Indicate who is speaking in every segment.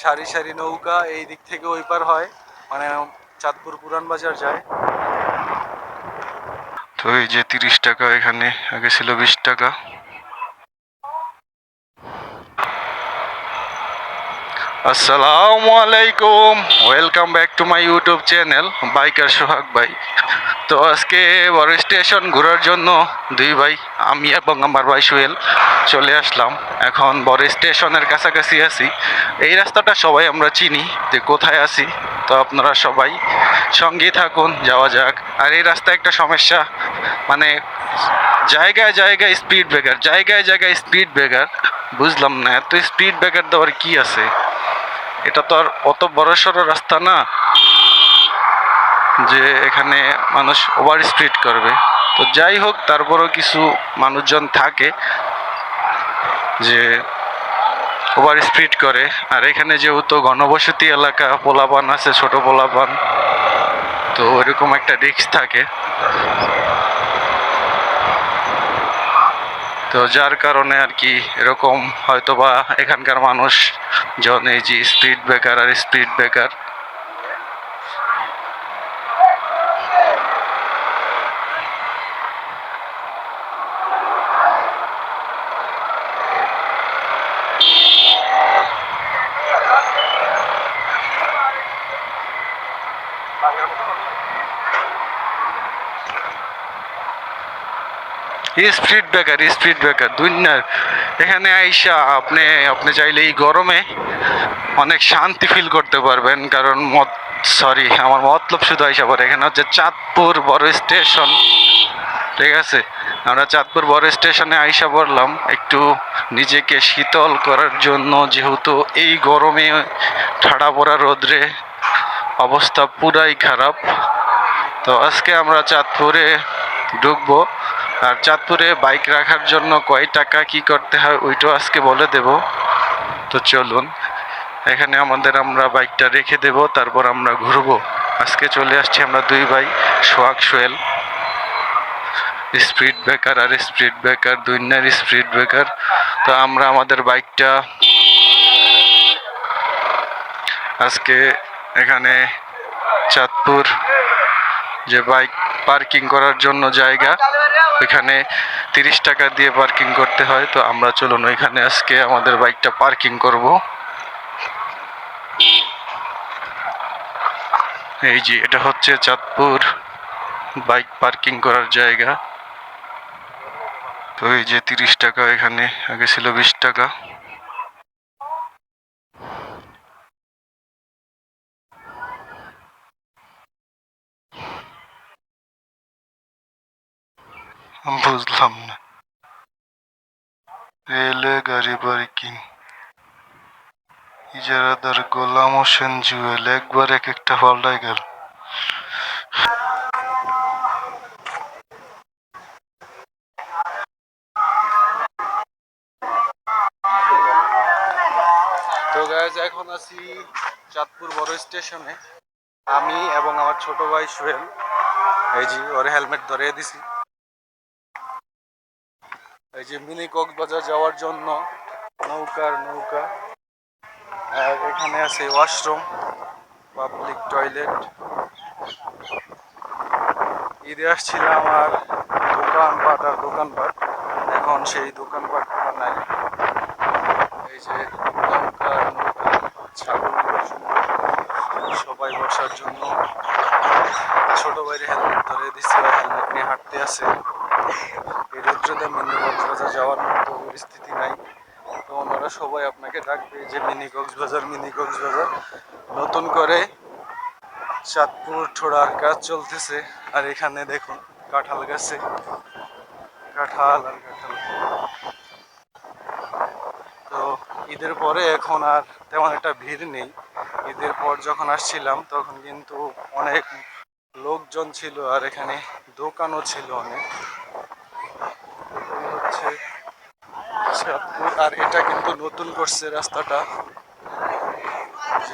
Speaker 1: সারি সারি নৌকা এই দিক থেকে ওই পার হয়। মানে চাঁদপুর পুরান বাজার যায়। তো এই যে তিরিশ টাকা এখানে, আগে ছিল বিশ টাকা। আসসালামু আলাইকুম welcome back to my YouTube channel biker Sohag ভাই। তো আজকে বড় স্টেশন ঘোরার জন্য দুই ভাই আমি এবং আমার ভাই সোহেল চলে আসলাম। এখন বড় স্টেশনের কাছাকাছি আছি। এই রাস্তাটা সবাই আমরা চিনি যে কোথায় আছি। তো আপনারা সবাই সঙ্গেই থাকুন, যাওয়া যাক। আর এই রাস্তায় একটা সমস্যা মানে জায়গায় জায়গায় স্পিড ব্রেকার জায়গায় জায়গায় স্পিড ব্রেকার বুঝলাম না, এত স্পিড ব্রেকার দেওয়ার কি আছে? এটা তো আর অত বড় সড়ো রাস্তা না যে এখানে মানুষ ওভার স্পিড করবে। তো যাই হোক, তারপরও কিছু মানুষজন থাকে যে ওভার স্পিড করে। আর এখানে যেহেতু ঘনবসতি এলাকা, পোলাপান আছে, ছোট পোলাপান, তো ওইরকম একটা রিস্ক থাকে। তো যার কারণে আর কি এরকম হয়তোবা এখানকার মানুষ জন এই যে স্পিড ব্রেকার আর speed breaker speed breaker speed breaker, দুনিয়ার। এখানে আইসা আপনি আপনি চাইলে এই গরমে অনেক শান্তি ফিল করতে পারবেন, কারণ মত সরি আমার মতলব শুধু আইসা পড়ে। এখানে হচ্ছে চাঁদপুর বড় স্টেশন, ঠিক আছে? আমরা চাঁদপুর বড় স্টেশনে আইসা পড়লাম, একটু নিজেকে শীতল করার জন্য, যেহেতু এই গরমে ঠাড়া পড়া রোদ্রে অবস্থা পুরাই খারাপ। তো আজকে আমরা চাঁদপুরে ঢুকবো। আর চাঁদপুরে বাইক রাখার জন্য কয় টাকা কি করতে হয় ওইটাও আজকে বলে দেব। তো চলুন, এখানে আমাদের আমরা বাইকটা রেখে দেব, তারপর আমরা ঘুরবো। আজকে চলে আসছি আমরা দুই ভাই, সোহাগ সোহেল। স্পিড ব্রেকার আর স্পিড ব্রেকার, দুইনার স্পিড ব্রেকার। তো আমরা আমাদের বাইকটা আজকে এখানে চাঁদপুর যে বাইক পার্কিং করার জন্য জায়গা। ওইখানে তিরিশ টাকা দিয়ে পার্কিং করতে হয়, তো আমরা চলুন ওইখানে আজকে আমাদের বাইকটা পার্কিং করব। এই যে এটা হচ্ছে চাঁদপুর বাইক পার্কিং করার জায়গা। তো এই যে তিরিশ টাকা এখানে, আগে ছিল বিশ টাকা। বুঝলাম না রেলওয়ে গাড়ি পার্কিং ইজারাদার গোলাম হোসেন জুয়েল একবার এক একটা পাল্টায় গেল। এখন আছি চাঁদপুর বড় স্টেশনে। আমি এবং আমার ছোট ভাই সোহেল। এই যে, ওর হেলমেট ধরিয়ে দিছি। এই যে মিনি কক্সবাজার যাওয়ার জন্য নৌকার নৌকা। আর এখানে আছে ওয়াশরুম, পাবলিক টয়লেট। ঈদে আসছিলাম আর দোকানপাট আর দোকানপাট, এখন সেই দোকানপাট নাই। এই যে নৌকা নৌকা সুন্দর সবাই বসার জন্য। ছোট বাইরে হেলমেট ধরে দিচ্ছি হেলমেট নিয়ে হাঁটতে আছে। এই রৌদ্রতে মিনি কক্সবাজার যাওয়ার মতো পরিস্থিতি নাই। তো ওনারা সবাই আপনাকে ডাকবে যে মিনি কক্সবাজার মিনি কক্সবাজার নতুন করে চাঁদপুর ঠোড়ার কাজ চলতেছে। আর এখানে দেখুন, কাঁঠাল গাছে। কাঁঠাল আর কাঁঠাল। তো ঈদের পরে এখন আর তেমন একটা ভিড় নেই। ঈদের পর যখন আসছিলাম, তখন কিন্তু অনেক লোকজন ছিল আর এখানে দোকানও ছিল অনেক এই হচ্ছে চাঁদপুর, আর এটা কিন্তু নতুন করছে রাস্তাটা।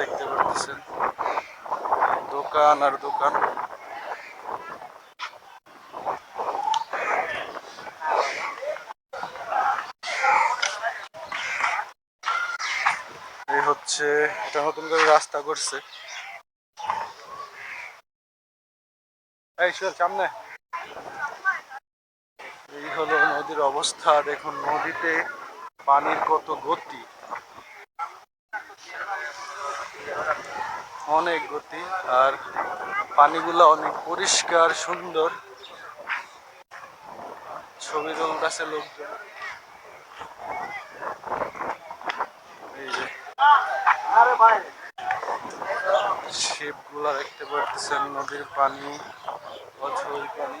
Speaker 1: দেখতে পাচ্ছেন দোকান আর দোকান। হচ্ছে, এটা নতুন করে রাস্তা করছে। এই সামনে। হলো নদীর অবস্থা। দেখুন নদীতে পানির কত গতি? অনেক গতি। আর পানিগুলো অনেক পরিষ্কার, সুন্দর। ছবি কাছে লোকজন। শিপগুলা দেখতে পাচ্ছেন নদীর পানি, অঝোর পানি।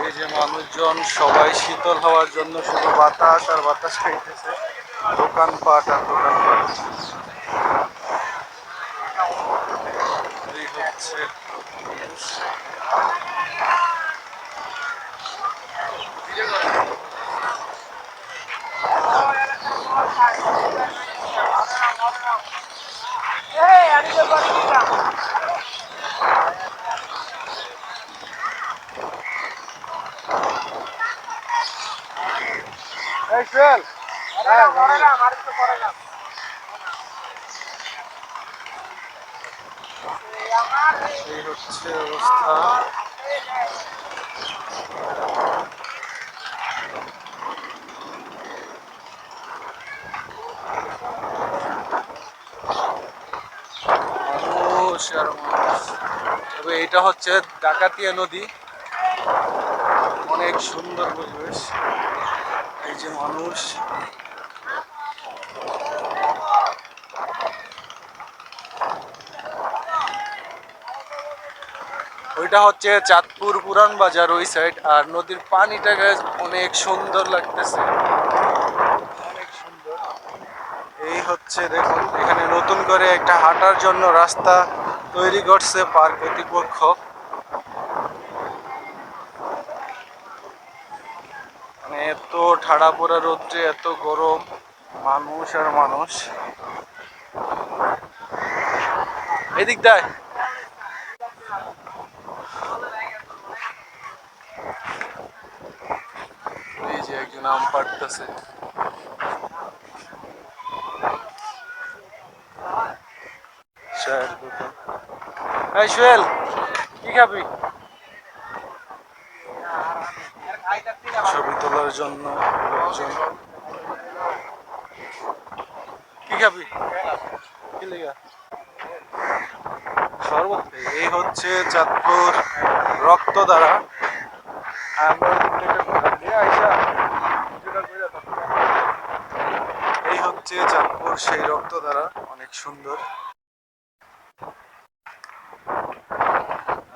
Speaker 1: এই যে মানুষজন সবাই শীতল হওয়ার জন্য শুধু বাতাস আর বাতাস খাইতেছে। দোকানপাট আর দোকানপাট হচ্ছে সোহেল এই হচ্ছে অবস্থা এটা হচ্ছে ডাকাতিয়া নদী। অনেক সুন্দর পরিবেশ। এই যে মানুষ। ওইটা হচ্ছে চাঁদপুর পুরান বাজার ওই সাইড আর নদীর পানিটা অনেক সুন্দর লাগতেছে। অনেক সুন্দর। এই হচ্ছে দেখুন, এখানে নতুন করে একটা হাঁটার জন্য রাস্তা তৈরি করছে পার্ক কর্তৃপক্ষ। মানে এত ঠাড়া পোড়া রোদ্রে, এত গরম, মানুষ আর মানুষ। এদিক দেয় এই যে এই সোহেল কি খাবি? ছবি তোলার জন্য কি খাবি? এই হচ্ছে চাঁদপুর রক্ত দ্বারা এই হচ্ছে চাঁদপুর সেই রক্ত দ্বারা অনেক সুন্দর।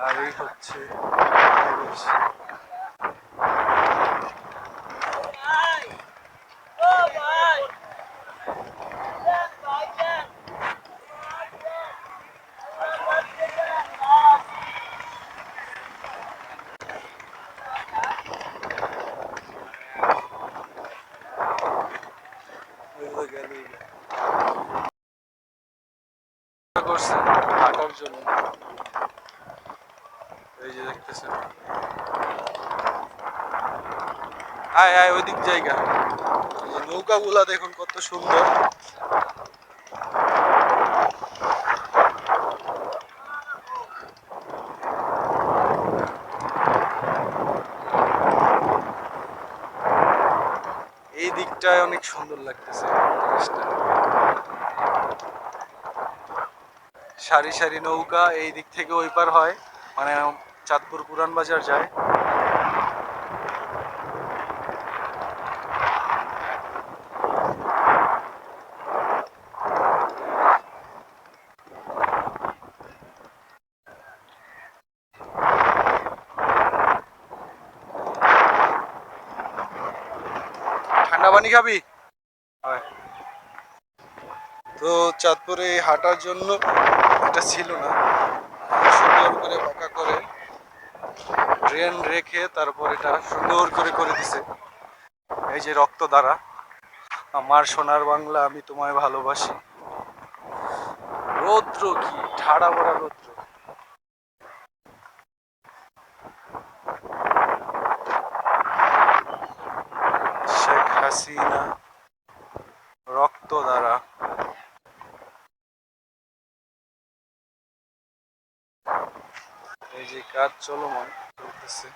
Speaker 1: আর এই হচ্ছে আয় আয় ওইদিক জায়গা। নৌকা যে নৌকাগুলা দেখুন কত সুন্দর। এই অনেক সুন্দর লাগতেছে সারি সারি নৌকা এই দিক থেকে ওই পার হয় মানে চাঁদপুর পুরান বাজার যায়। পানি খাবি? তো চাঁদপুরে হাঁটার জন্য এটা ছিল না। সুন্দর করে পাকা করে ড্রেন রেখে তারপর এটা সুন্দর করে করে দিছে। এই যে রক্ত দ্বারা। আমার সোনার বাংলা আমি তোমায় ভালোবাসি। রৌদ্র কি? ঠাড়া বড়া রৌদ্র। হাসিনা রক্ত দ্বারা। এই যে কাজ চলমান চলতেছে।